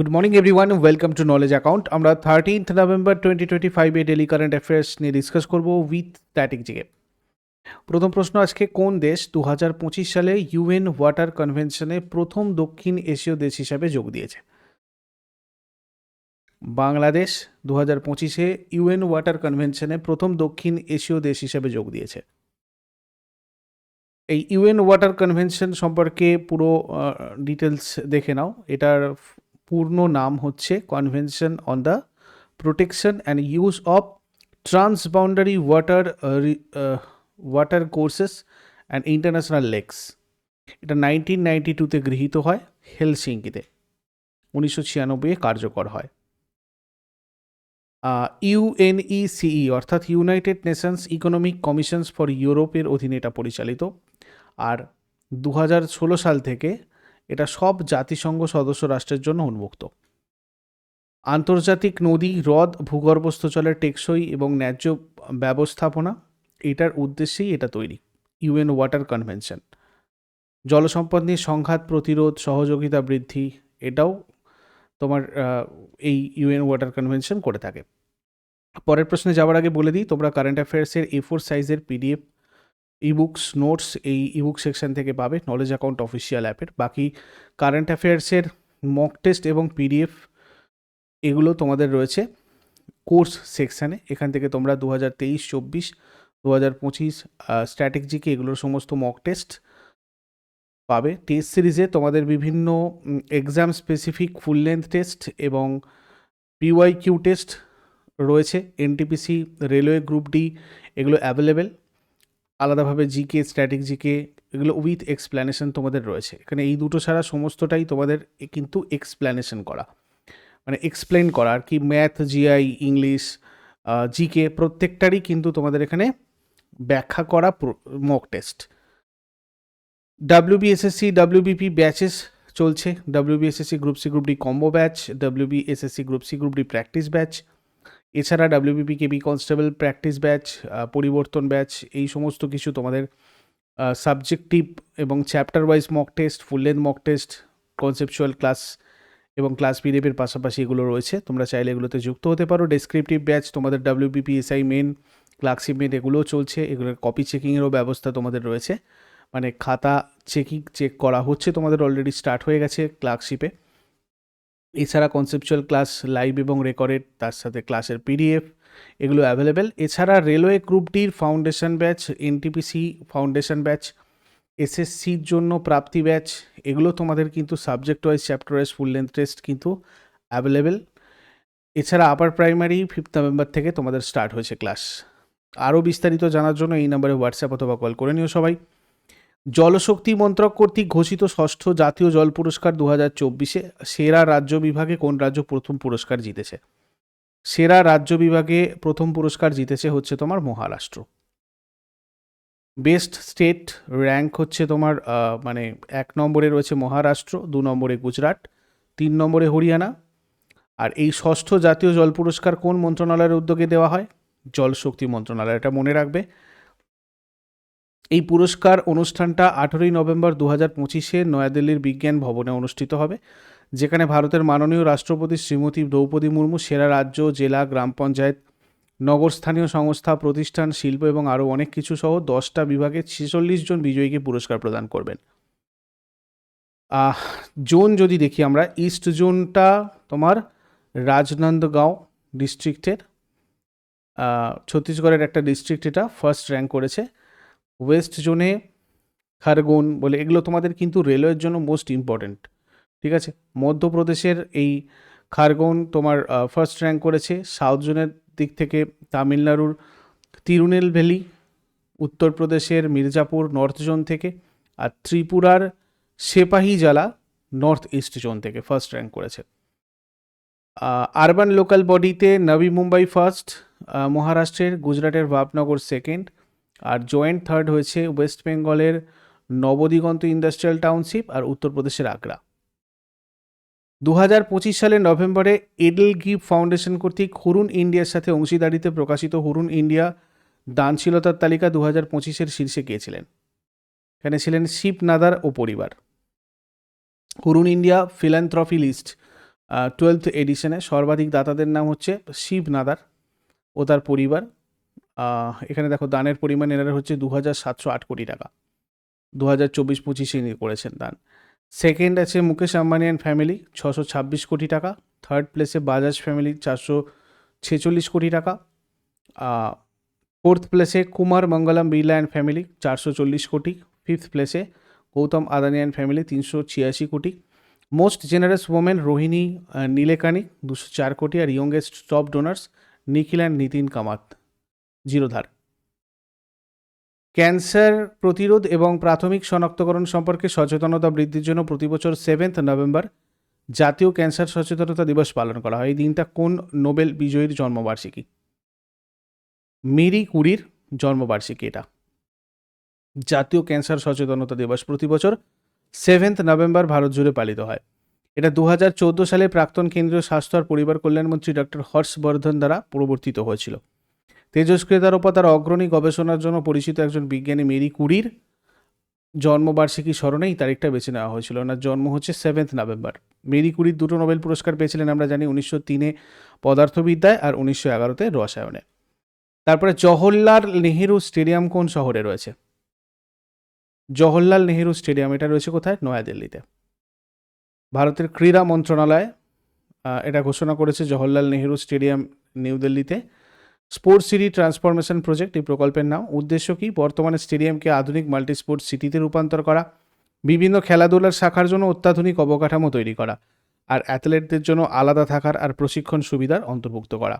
Good morning everyone welcome to knowledge account আমরা thirteenth November twenty twenty ফাইভে daily current affairs নিয়ে discuss করব with static GK প্রথম প্রশ্ন আজকে, কোন দেশ দু হাজার পঁচিশ সালে ইউএন ওয়াটার কনভেনশনে প্রথম দক্ষিণ এশীয় দেশ হিসাবে যোগ দিয়েছে? বাংলাদেশ দু হাজার পঁচিশে ইউএন ওয়াটার কনভেনশনে প্রথম দক্ষিণ এশীয় দেশ হিসাবে যোগ দিয়েছে। এই ইউএন ওয়াটার কনভেনশন সম্পর্কে পুরো ডিটেলস দেখে নাও। এটার পূর্ণ নাম হচ্ছে convention on the protection and use of transboundary water water courses and international lakes এটা নাইনটিন নাইনটি টুতে গৃহীত হয় হেলসিঙ্কিতে উনিশশো ছিয়ানব্বইয়ে কার্যকর হয়। ইউএনইসিই অর্থাৎ United Nations Economic Commissions for ইউরোপের অধীনে এটা পরিচালিত। আর দু সাল থেকে এটা সব জাতিসংঘ সদস্য রাষ্ট্রের জন্য উন্মুক্ত। আন্তর্জাতিক নদী, হ্রদ, ভূগর্ভস্থ জলের টেকসই এবং ন্যায্য ব্যবস্থাপনা, এটার উদ্দেশ্যেই এটা তৈরি, ইউএন ওয়াটার কনভেনশন। জলসম্পদ নিয়ে সংঘাত, প্রতিরোধ, সহযোগিতা বৃদ্ধি, এটাও তোমার এই ইউএন ওয়াটার কনভেনশন করে থাকে। পরের প্রশ্নে যাওয়ার আগে বলে দিই, তোমরা কারেন্ট অ্যাফেয়ার্সের এ ফোর সাইজের পিডিএফ ইবুকস নোটস এই ইবুক সেকশন থেকে পাবে নলেজ অ্যাকাউন্ট অফিসিয়াল অ্যাপের বাকি কারেন্ট অ্যাফেয়ার্সের মক টেস্ট এবং পিডিএফ এগুলো তোমাদের রয়েছে কোর্স সেকশানে এখান থেকে তোমরা দু হাজার তেইশ, চব্বিশ দু হাজার পঁচিশ স্ট্র্যাটেজিকে এগুলোর সমস্ত মক টেস্ট পাবে। টেস্ট সিরিজে তোমাদের বিভিন্ন exam specific full length test এবং পিওয়াই কিউ টেস্ট রয়েছে। এনটিপিসি রেলওয়ে গ্রুপ ডি এগুলো অ্যাভেলেবেল আলাদাভাবে জিকে, স্ট্যাটিক জিকে, এগুলো উইথ এক্সপ্ল্যানেশন তোমাদের রয়েছে। এখানে এই দুটো ছাড়া সমস্তটাই তোমাদের কিন্তু এক্সপ্ল্যানেশন করা। মানে এক্সপ্লেন করা আর কি ম্যাথ জিআই ইংলিশ জিকে প্রত্যেকটারই কিন্তু তোমাদের এখানে ব্যাখ্যা করা mock test WBSSC WBP batches চলছে। WBSSC group C group D combo batch WBSSC group C group D practice batch এছাড়া WBP KB constable practice batch পরিবর্তন ব্যাচ এই সমস্ত কিছু তোমাদের সাবজেক্টিভ এবং chapter wise mock test full length mock test conceptual class এবং class পিডিএফের পাশাপাশি এগুলো রয়েছে। তোমরা চাইলে এগুলোতে যুক্ত হতে পারো। ডেসক্রিপটিভ ব্যাচ তোমাদের ডাব্লিউবিপি এসআই মেন ক্লার্কশিপ এগুলোও চলছে। এগুলোর কপি চেকিংয়েরও ব্যবস্থা তোমাদের রয়েছে। মানে খাতা চেকিং চেক করা হচ্ছে তোমাদের অলরেডি স্টার্ট হয়ে গেছে ক্লার্কশিপে এছাড়া কনসেপচুয়াল ক্লাস লাইভ এবং রেকর্ডেড তার সাথে ক্লাসের পিডিএফ এগুলো অ্যাভেলেবেল এছাড়া railway গ্রুপটির foundation batch NTPC foundation batch এসএসসির জন্য প্রাপ্তি ব্যাচ এগুলো তোমাদের কিন্তু subject wise chapter wise full length test কিন্তু অ্যাভেলেবেল এছাড়া আপার প্রাইমারি ফিফথ নভেম্বর থেকে তোমাদের স্টার্ট হয়েছে ক্লাস আরও বিস্তারিত জানার জন্য এই নম্বরে হোয়াটসঅ্যাপ অথবা কল করে নিও সবাই। জলশক্তি মন্ত্রক কর্তৃক ঘোষিত ষষ্ঠ জাতীয় জল পুরস্কার দু হাজার চব্বিশে সেরা রাজ্য বিভাগে কোন রাজ্য প্রথম পুরস্কার জিতেছে? সেরা রাজ্য বিভাগে প্রথম পুরস্কার জিতেছে হচ্ছে তোমার মহারাষ্ট্র। বেস্ট স্টেট র্যাঙ্ক হচ্ছে তোমার মানে এক নম্বরে রয়েছে মহারাষ্ট্র, দু নম্বরে গুজরাট, তিন নম্বরে হরিয়ানা। আর এই ষষ্ঠ জাতীয় জল পুরস্কার কোন মন্ত্রণালয়ের উদ্যোগে দেওয়া হয়? জলশক্তি মন্ত্রণালয়, এটা মনে রাখবে। এই পুরস্কার অনুষ্ঠানটা আঠেরোই নভেম্বর দু হাজার পঁচিশে নয়াদিল্লির বিজ্ঞান ভবনে অনুষ্ঠিত হবে, যেখানে ভারতের মাননীয় রাষ্ট্রপতি শ্রীমতী দ্রৌপদী মুর্মু, সেরা রাজ্য, জেলা, গ্রাম পঞ্চায়েত নগরস্থানীয় সংস্থা, প্রতিষ্ঠান, শিল্প এবং আরও অনেক কিছু সহ দশটা বিভাগে ছেচল্লিশ জন বিজয়ীকে পুরস্কার প্রদান করবেন। জোন যদি দেখি আমরা, ইস্ট জোনটা তোমার রাজনন্দগাঁও ডিস্ট্রিক্টের ছত্তিশগড়ের একটা ডিস্ট্রিক্ট এটা, ফার্স্ট র্যাঙ্ক করেছে। ওয়েস্ট জোনে, খারগুন বলে, এগুলো তোমাদের কিন্তু রেলওয়ের জন্য মোস্ট ইম্পর্ট্যান্ট, ঠিক আছে? মধ্যপ্রদেশের এই খারগোন তোমার ফার্স্ট র্যাঙ্ক করেছে সাউথ জোনের দিক থেকে তামিলনাড়ুর তিরুনেলভেলি উত্তরপ্রদেশের মির্জাপুর নর্থ জোন থেকে, আর ত্রিপুরার সেপাহি জেলা নর্থ ইস্ট জোন থেকে ফার্স্ট র্যাঙ্ক করেছে। আরবান লোকাল বডিতে নবী মুম্বাই ফার্স্ট মহারাষ্ট্রের, গুজরাটের ভাবনগর সেকেন্ড আর জয়েন্ট থার্ড হয়েছে ওয়েস্ট বেঙ্গলের নবদিগন্ত ইন্ডাস্ট্রিয়াল টাউনশিপ আর উত্তরপ্রদেশের আগ্রা। দু হাজার পঁচিশ সালের নভেম্বরে এডেল গিফট ফাউন্ডেশন কর্তৃক হুরুন ইন্ডিয়ার সাথে অংশীদারিতে প্রকাশিত হুরুন ইন্ডিয়া দানশীলতার তালিকা দু হাজার পঁচিশের শীর্ষে গিয়েছিলেন। এখানে ছিলেন শিব নাদার ও পরিবার। Hurun India philanthropy list twelfth এডিশনে সর্বাধিক দাতাদের নাম হচ্ছে শিব নাদার ও তার পরিবার। এখানে দেখো দানের পরিমাণ এনারা হচ্ছে দু হাজার সাতশো আট কোটি টাকা। দু হাজার চব্বিশ পঁচিশে করেছেন দান। সেকেন্ড আছে মুকেশ আম্বানি অ্যান্ড ফ্যামিলি ছশো ছাব্বিশ কোটি টাকা। থার্ড প্লেসে বাজাজ ফ্যামিলি চারশো ছেচল্লিশ কোটি টাকা। ফোর্থ প্লেসে কুমার মঙ্গলম বিড়লা অ্যান্ড ফ্যামিলি চারশো চল্লিশ কোটি। ফিফথ প্লেসে গৌতম আদানি অ্যান্ড ফ্যামিলি তিনশো ছিয়াশি কোটি। Most generous women Rohini Nilekani, দুশো চার কোটি। আর youngest top donors Nikhil and Nitin Kamath. জিরোধার। Cancer প্রতিরোধ এবং প্রাথমিক শনাক্তকরণ সম্পর্কে সচেতনতা বৃদ্ধির জন্য প্রতি বছর সেভেন্থ নভেম্বর জাতীয় ক্যান্সার সচেতনতা দিবস পালন করা হয়। এই দিনটা কোন নোবেল বিজয়ীর জন্মবার্ষিকী? মেরি কুরির জন্মবার্ষিকী এটা। জাতীয় ক্যান্সার সচেতনতা দিবস প্রতি বছর সেভেন্থ নভেম্বর ভারত জুড়ে পালিত হয়। এটা দু হাজার চোদ্দ সালে প্রাক্তন কেন্দ্রীয় স্বাস্থ্য আর পরিবার কল্যাণমন্ত্রী ডক্টর হর্ষবর্ধন দ্বারা প্রবর্তিত হয়েছিল। তেজস্ক্রিয়তার তার অগ্রণী গবেষণার জন্য পরিচিত একজন বিজ্ঞানী মেরি কুরির জন্মবার্ষিকী স্মরণেই তারিখটা বেছে নেওয়া হয়েছিল। ওনার জন্ম হচ্ছে সেভেন্থ নভেম্বর মেরি কুরির দুটো নোবেল পুরস্কার পেয়েছিলেন, আমরা জানি, উনিশশো তিনে পদার্থবিদ্যায় আর উনিশশো এগারোতে রসায়নে। তারপরে জওহরলাল নেহেরু স্টেডিয়াম কোন শহরে রয়েছে? জওহরলাল নেহেরু স্টেডিয়াম, এটা রয়েছে কোথায়? নয়াদিল্লিতে। ভারতের ক্রীড়া মন্ত্রণালয় এটা ঘোষণা করেছে জওহরলাল নেহেরু স্টেডিয়াম নিউ দিল্লিতে। স্পোর্টস সিটি ট্রান্সফরমেশন প্রজেক্ট এই প্রকল্পের নাম। উদ্দেশ্য কি? বর্তমানে স্টেডিয়ামকে আধুনিক মাল্টি স্পোর্টস সিটিতে রূপান্তর করা, বিভিন্ন খেলাধুলার শাখার জন্য অত্যাধুনিক অবকাঠামো তৈরি করা, আর অ্যাথলেটদের জন্য আলাদা থাকার আর প্রশিক্ষণ সুবিধার অন্তর্ভুক্ত করা।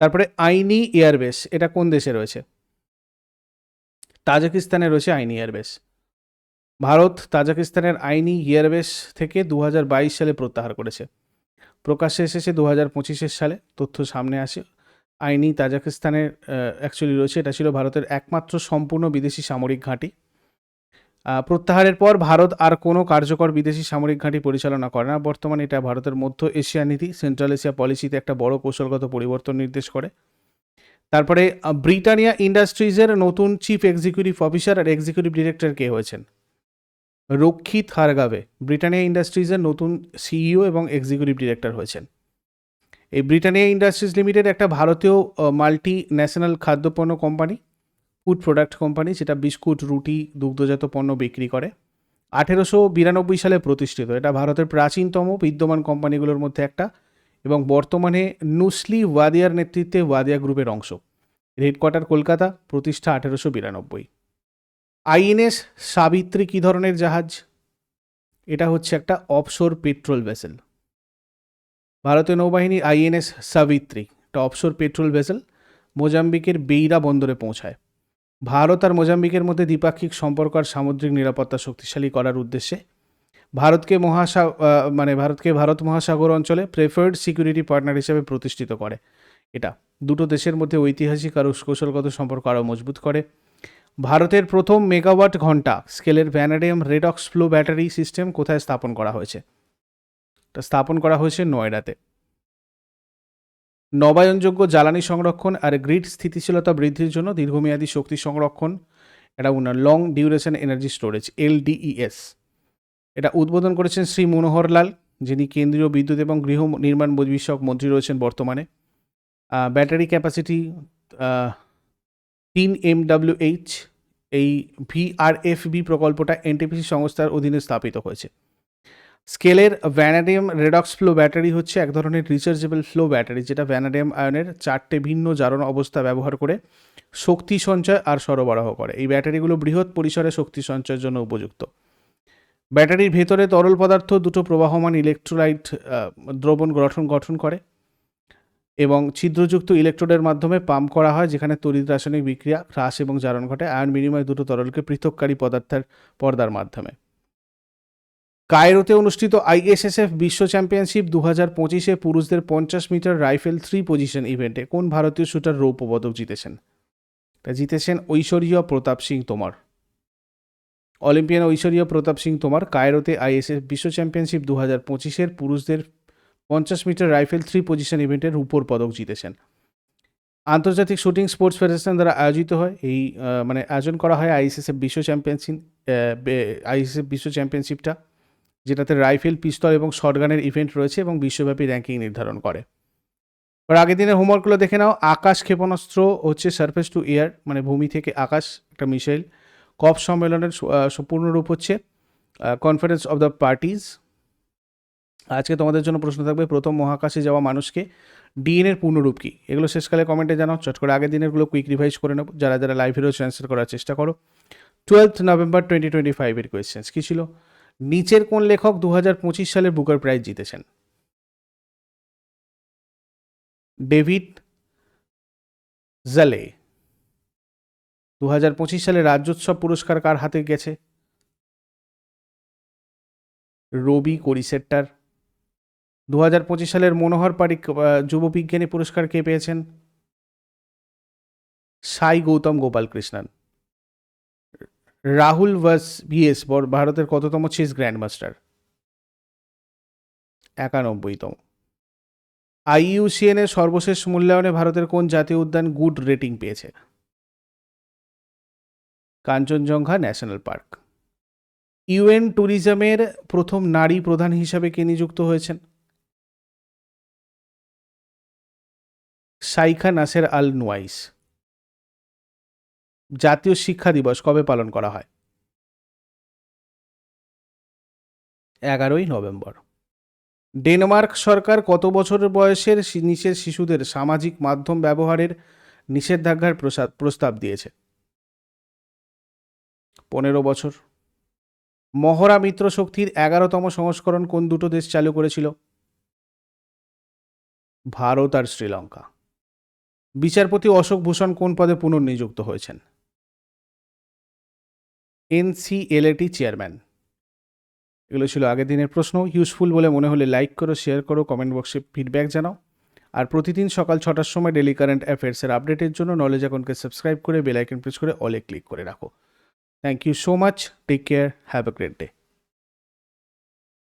তারপরে আইনি এয়ারবেস এটা কোন দেশে রয়েছে? তাজাকিস্তানে রয়েছে আইনি এয়ারবেস ভারত তাজাকিস্তানের আইনি এয়ারবেস থেকে দু হাজার বাইশ সালে প্রত্যাহার করেছে। প্রকাশ্যে এসেছে দু হাজার সালে, তথ্য সামনে আসে। আইনি তাজাকিস্তানের অ্যাকচুয়ালি রয়েছে, এটা ছিল ভারতের একমাত্র সম্পূর্ণ বিদেশি সামরিক ঘাঁটি। প্রত্যাহারের পর ভারত আর কোনো কার্যকর বিদেশি সামরিক ঘাঁটি পরিচালনা করে না। বর্তমানে এটা ভারতের মধ্য এশিয়া নীতি সেন্ট্রাল এশিয়া পলিসিতে একটা বড় কৌশলগত পরিবর্তন নির্দেশ করে। তারপরে ব্রিটানিয়া ইন্ডাস্ট্রিজের নতুন চিফ এক্সিকিউটিভ অফিসার আর এক্সিকিউটিভ ডিরেক্টর কে হয়েছেন? রক্ষিত হারগাবে, ব্রিটানিয়া ইন্ডাস্ট্রিজের নতুন সিইও এবং এক্সিকিউটিভ ডিরেক্টর হয়েছেন। এই ব্রিটানিয়া ইন্ডাস্ট্রিজ লিমিটেড একটা ভারতীয় মাল্টি ন্যাশনাল খাদ্যপণ্য কোম্পানি ফুড প্রোডাক্ট কোম্পানি যেটা বিস্কুট, রুটি, দুগ্ধজাত পণ্য বিক্রি করে। আঠেরোশো বিরানব্বই সালে প্রতিষ্ঠিত। এটা ভারতের প্রাচীনতম বিদ্যমান কোম্পানিগুলোর মধ্যে একটা এবং বর্তমানে নুসলি ওয়াদিয়ার নেতৃত্বে ওয়াদিয়া গ্রুপের অংশ। হেডকোয়ার্টার কলকাতা, প্রতিষ্ঠা আঠেরোশো বিরানব্বই। আইএনএস সাবিত্রী কী ধরনের জাহাজ? এটা হচ্ছে একটা অফশোর পেট্রোল ভেসেল ভারতীয় নৌবাহিনী আইএনএস সাবিত্রী একটা অফশোর পেট্রোল ভেসেল, মোজাম্বিকের বেইরা বন্দরে পৌঁছায়। ভারত আর মোজাম্বিকের মধ্যে দ্বিপাক্ষিক সম্পর্ক আর সামুদ্রিক নিরাপত্তা শক্তিশালী করার উদ্দেশ্যে ভারতকে মহাসা মানে ভারতকে ভারত মহাসাগর অঞ্চলে প্রেফার্ড সিকিউরিটি পার্টনার হিসেবে প্রতিষ্ঠিত করে। এটা দুটো দেশের মধ্যে ঐতিহাসিক আর কৌশলগত সম্পর্ক আরও মজবুত করে। ভারতের প্রথম মেগাওয়াট ঘণ্টা স্কেলের vanadium redox flow battery system কোথায় স্থাপন করা হয়েছে? স্থাপন করা হয়েছে নয়ডাতে। নবায়নযোগ্য জ্বালানি সংরক্ষণ আর গ্রিড স্থিতিশীলতা বৃদ্ধির জন্য দীর্ঘমেয়াদী শক্তি সংরক্ষণ, এটা উনার long duration energy storage LDES এটা উদ্বোধন করেছেন শ্রী মনোহর লাল, যিনি কেন্দ্রীয় বিদ্যুৎ এবং গৃহ নির্মাণ বিষয়ক মন্ত্রী রয়েছেন বর্তমানে। ব্যাটারি ক্যাপাসিটি তিন এমডাব্লিউএইচ এই ভিআরএফবি প্রকল্পটা এনটিপিসি সংস্থার অধীনে স্থাপিত হয়েছে। স্কেলের ভ্যানাডিয়াম রেডক্স ফ্লো ব্যাটারি হচ্ছে এক ধরনের রিচার্জেবল ফ্লো ব্যাটারি, যেটা ভ্যানাডিয়াম আয়নের চারটে ভিন্ন জারণ অবস্থা ব্যবহার করে শক্তি সঞ্চয় আর সরবরাহ করে। এই ব্যাটারিগুলো বৃহৎ পরিসরে শক্তি সঞ্চয়ের জন্য উপযুক্ত। ব্যাটারির ভেতরে তরল পদার্থ দুটো প্রবাহমান ইলেকট্রোলাইট দ্রবণ গঠন গঠন করে এবং ছিদ্রযুক্ত ইলেকট্রোডের মাধ্যমে পাম্প করা হয়, যেখানে তড়িৎ রাসায়নিক বিক্রিয়া হ্রাস এবং জারণ ঘটে আয়ন বিনিময় দুটো তরলকে পৃথককারী পদার্থের পর্দার মাধ্যমে। কায়রোতে অনুষ্ঠিত আইএসএসএফ বিশ্ব চ্যাম্পিয়নশিপ দু হাজার পঁচিশে পুরুষদের পঞ্চাশ মিটার রাইফেল থ্রি পজিশন ইভেন্টে কোন ভারতীয় শুটার রৌপ্য পদক জিতেছেন? তা জিতেছেন ঐশ্বরীয় প্রতাপ সিং তোমার। অলিম্পিয়ান ঐশ্বরীয় প্রতাপ সিং তোমার কায়রোতে আইএসএফ বিশ্ব চ্যাম্পিয়নশিপ দু হাজার পঁচিশের পুরুষদের পঞ্চাশ মিটার রাইফেল থ্রি পজিশন ইভেন্টের রূপোর পদক জিতেছেন। আন্তর্জাতিক শুটিং স্পোর্টস ফেডারেশন দ্বারা আয়োজিত হয় এই মানে আয়োজন করা হয় আইএসএসএফ বিশ্ব চ্যাম্পিয়নশিপ আইএসএফ বিশ্ব চ্যাম্পিয়নশিপটা। যেটাতে রাইফেল পিস্তল এবং শটগানের ইভেন্ট রয়েছে এবং বিশ্বব্যাপী র্যাঙ্কিং নির্ধারণ করে। এবার আগের দিনের হোমওয়ার্কগুলো দেখে নাও। আকাশ ক্ষেপণাস্ত্র হচ্ছে সারফেস টু এয়ার মানে ভূমি থেকে আকাশ একটা মিসাইল। কপ সম্মেলনের সু- আহ, সম্পূর্ণ রূপ হচ্ছে কনফারেন্স অফ দ্য পার্টিজ আজকে তোমাদের জন্য প্রশ্ন থাকবে প্রথম মহাকাশে যাওয়া মানুষকে ডিএন এর পূর্ণরূপ কি? এগুলো শেষকালে কমেন্টে জানাও। চট করে আগের দিনেরগুলো কুইক রিভাইজ করে নেব। যারা যারা লাইভে অ্যান্সার করার চেষ্টা করো। টুয়েলথ নভেম্বর টোয়েন্টি টোয়েন্টি ফাইভের কোয়েশ্চেন্স কী ছিল? নিচের কোন লেখক দু হাজার পঁচিশ সালে বুকার প্রাইজ জিতেছেন? ডেভিড জালে। দু হাজার পঁচিশ সালে রাজ্যোৎসব পুরস্কার কার হাতে গেছে? রবি করিসেট্টার। দু হাজার পঁচিশ সালের মনোহর পারিক যুব বিজ্ঞানী পুরস্কার কে পেয়েছেন? সাই গৌতম গোপাল কৃষ্ণন রাহুল ভাস ভিএস ভারতের কততম চেস গ্র্যান্ডমাস্টার একানব্বইতম। আইইউসিএন এর সর্বশেষ মূল্যায়নে ভারতের কোন জাতীয় উদ্যান গুড রেটিং পেয়েছে? Kanchenjunga national park. ইউএন ট্যুরিজমের প্রথম নারী প্রধান হিসাবে কে নিযুক্ত হয়েছেন? সাইখা নাসের আল নুয়াইস জাতীয় শিক্ষা দিবস কবে পালন করা হয়? এগারোই নভেম্বর। ডেনমার্ক সরকার কত বছর বয়সের নিচের শিশুদের সামাজিক মাধ্যম ব্যবহারের নিষেধাজ্ঞার প্রসা- প্রস্তাব দিয়েছে? পনেরো বছর। মহড়া মিত্র শক্তির এগারোতম সংস্করণ কোন দুটো দেশ চালু করেছিল? ভারত আর শ্রীলঙ্কা। বিচারপতি অশোক ভূষণ কোন পদে পুনর্নিযুক্ত হয়েছেন? NCLAT chairman. এগুলো ছিল আগের দিনের প্রশ্ন। ইউজফুল বলে মনে হলে লাইক করো, শেয়ার করো, কমেন্ট বক্সে ফিডব্যাক জানাও। আর প্রতিদিন সকাল ছটার সময় ডেলি কারেন্ট অ্যাফেয়ার্সের আপডেটের জন্য নলেজ অ্যাকাউন্টকে সাবস্ক্রাইব করে বেল আইকন প্রেস করে অলে ক্লিক করে রাখো। Thank you so much. Take care. Have a great day.